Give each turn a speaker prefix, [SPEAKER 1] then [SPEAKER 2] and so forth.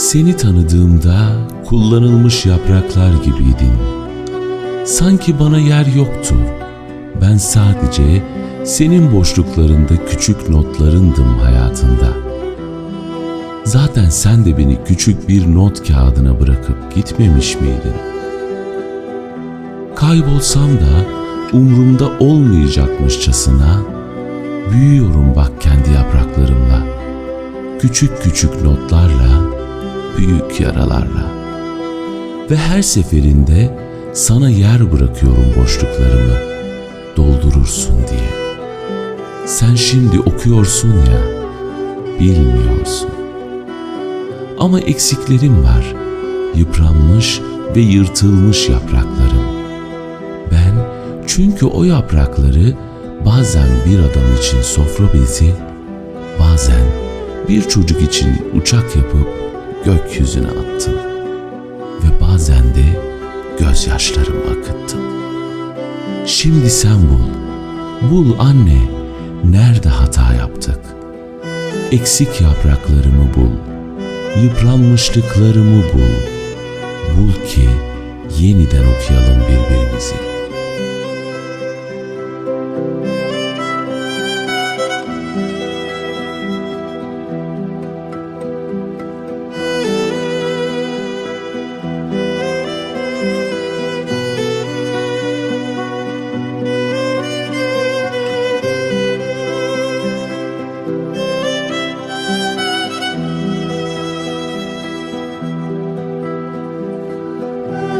[SPEAKER 1] Seni tanıdığımda kullanılmış yapraklar gibiydin. Sanki bana yer yoktu. Ben sadece senin boşluklarında küçük notlarındım hayatında. Zaten sen de beni küçük bir not kağıdına bırakıp gitmemiş miydin? Kaybolsam da umrumda olmayacakmışçasına büyüyorum bak kendi yapraklarımla. Küçük küçük notlarla, büyük yaralarla. Ve her seferinde sana yer bırakıyorum boşluklarımı doldurursun diye. Sen şimdi okuyorsun ya, bilmiyorsun. Ama eksiklerim var. Yıpranmış ve yırtılmış yapraklarım. Ben çünkü o yaprakları bazen bir adam için sofra bezi, bazen bir çocuk için uçak yapıp gökyüzüne attım. Ve bazen de gözyaşlarımı akıttım. Şimdi sen bul. Bul anne. Nerede hata yaptık? Eksik yapraklarımı bul. Yıpranmışlıklarımı bul. Bul ki yeniden okuyalım birbirimizi.